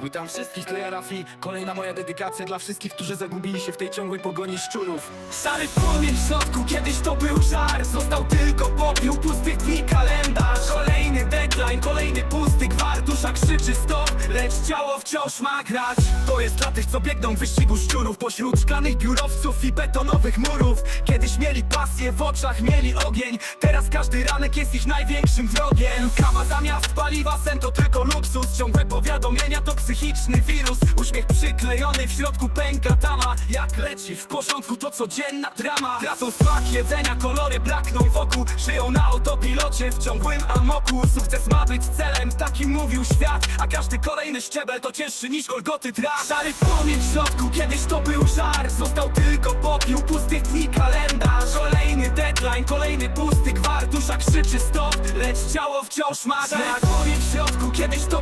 Witam wszystkich, to ja Rafi. Kolejna moja dedykacja dla wszystkich, którzy zagubili się w tej ciągłej pogoni szczurów. Szary płomień w środku, kiedyś to był żar. Został tylko popiół, pustych dni kalendarz. Kolejny deadline, kolejny pusty gwar Dusza krzyczy stop, lecz ciało wciąż ma grać. To jest dla tych, co biegną w wyścigu szczurów. Pośród szklanych biurowców i betonowych murów. Kiedyś mieli pasję, w oczach mieli ogień. Teraz każdy ranek jest ich największym wrogiem. Kawa zamiast paliwa, sen to tylko luksus. Ciągłe powiadomienia to psychiczny wirus. Uśmiech przyklejony, w środku pęka tama. Jak leci w porządku to codzienna drama Tracą smak jedzenia, kolory brakną wokół. Żyją na autopilocie w ciągłym amoku. Sukces ma być celem, taki mówił świat. A każdy kolejny szczebel to cięższy niż Golgoty traf Szary płomień w środku, kiedyś to był żar. Został tylko popiół, pustych dni kalendarz. Kolejny deadline, kolejny pusty gwar. Dusza krzyczy stop, lecz ciało wciąż ma. Szary płomień w środku, kiedyś to